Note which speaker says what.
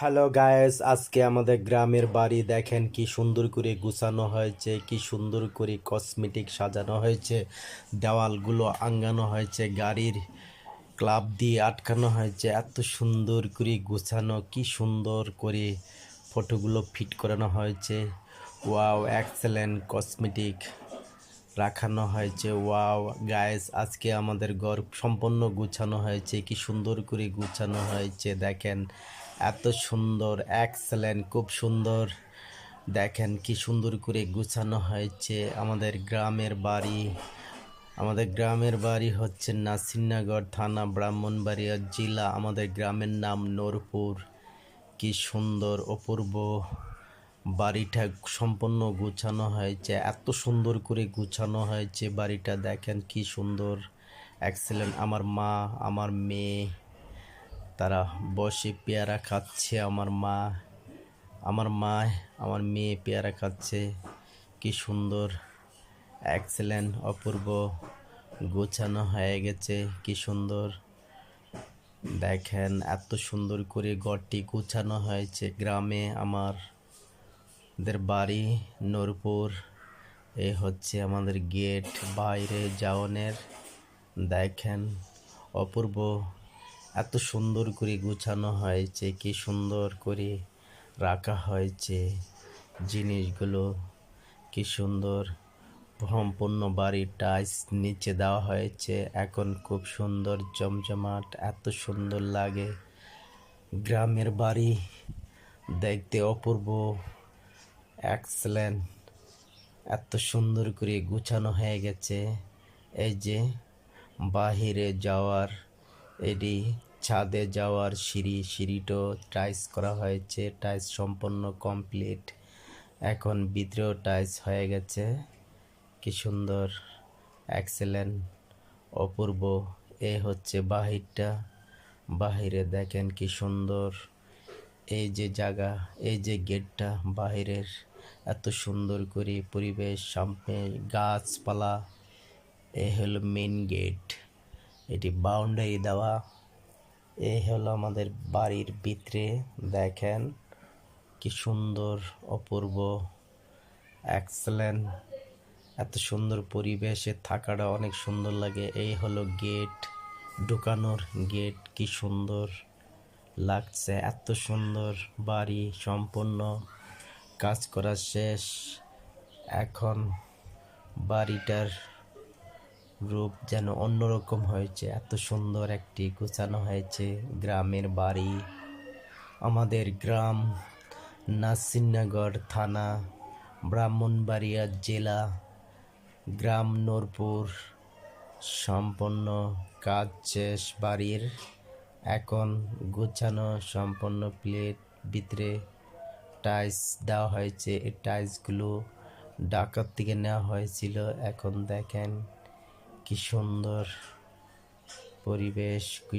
Speaker 1: Hello guys আজকে আমাদের গ্রামের বাড়ি দেখেন কি সুন্দর করে গুছানো হয়েছে, কি সুন্দর করে কসমেটিক সাজানো হয়েছে, দেওয়ালগুলো আঙ্গানো হয়েছে, গাড়ির ক্লাব দিয়ে আটকানো হয়েছে, এত সুন্দর করে গুছানো, কি সুন্দর করে ফটোগুলো ফিট করানো হয়েছে। ওয়াও এক্সেলেন্ট কসমেটিক রাখানো হয়েছে। ওয়াও গায়েস আজকে আমাদের ঘর সম্পূর্ণ গুছানো হয়েছে। কি সুন্দর করে গুছানো হয়েছে, দেখেন। এত সুন্দর এক্সেলেন্ট খুব সুন্দর। দেখেন কি সুন্দর করে গুছানো হয়েছে আমাদের গ্রামের বাড়ি। আমাদের গ্রামের বাড়ি হচ্ছে নাসিরনগর থানা, ব্রাহ্মণবাড়িয়া জেলা। আমাদের গ্রামের নাম নূরপুর। কি সুন্দর, অপূর্ব। বাড়িটা সম্পূর্ণ গুছানো হয়েছে, এত সুন্দর করে গুছানো হয়েছে বাড়িটা। দেখেন কি সুন্দর এক্সেলেন্ট আমার মা, আমার মেয়ে, তারা বসে পেয়ারা খাচ্ছে, আমার মা আমার মা, আমার মেয়ে পেয়ারা খাচ্ছে। কি সুন্দর এক্সেলেন্ট অপূর্ব গোছানো হয়ে গেছে, কি সুন্দর। দেখেন এত সুন্দর করে ঘরটি গোছানো হয়েছে গ্রামে আমার। দের বাড়ি নূরপুর। এ হচ্ছে আমাদের গেট বাইরে যাওয়ানের দেখেন, অপূর্ব এত সুন্দর করে গুছানো হয়েছে, কি সুন্দর করে রাখা হয়েছে জিনিসগুলো, কি সুন্দর সম্পূর্ণ বাড়ির টাইলস নিচে দেওয়া হয়েছে। এখন খুব সুন্দর জমজমাট, এত সুন্দর লাগে। গ্রামের বাড়ি দেখতে অপূর্ব। এক্সেলেন্ট এত সুন্দর করে গুছানো হয়ে গেছে। এই যে বাহিরে যাওয়ার, এটি ছাদে যাওয়ার সিঁড়ি সিঁড়িটাও টাইস করা হয়েছে। টাইস সম্পূর্ণ কমপ্লিট এখন ভিতরেও টাইস হয়ে গেছে। কি সুন্দর। এক্সেলেন্ট অপূর্ব। এ হচ্ছে বাহিরটা। বাহিরে দেখেন কি সুন্দর। এই যে জায়গা, এই যে গেটটা বাহিরের এত সুন্দর করে পরিবেশ, সামনে গাছপালা, এ হলো মেন গেট এটি বাউন্ডারি দেওয়া। এ হলো আমাদের বাড়ির ভিতরে, দেখেন কি সুন্দর, অপূর্ব এক্সেলেন্ট এত সুন্দর পরিবেশে থাকাটা অনেক সুন্দর লাগে। এই হলো গেট ঢুকানোর গেট কি সুন্দর। লাগছে। এত সুন্দর বাড়ি, সম্পূর্ণ। কাজ করা শেষ। এখন বাড়িটার রূপ যেন অন্যরকম হয়েছে। এত সুন্দর একটি গোছানো হয়েছে গ্রামের বাড়ি। আমাদের গ্রাম, নাসিরনগর থানা, ব্রাহ্মণবাড়িয়া জেলা, গ্রাম নূরপুর। সম্পন্ন কাজ শেষ বাড়ির। এখন গুছানো সম্পন্ন প্লেট ভিতরে টাইলস দেওয়া হয়েছে। এই টাইলসগুলো ডাকার থেকে নেওয়া হয়েছিল। এখন দেখেন কি সুন্দর পরিবেশ, কি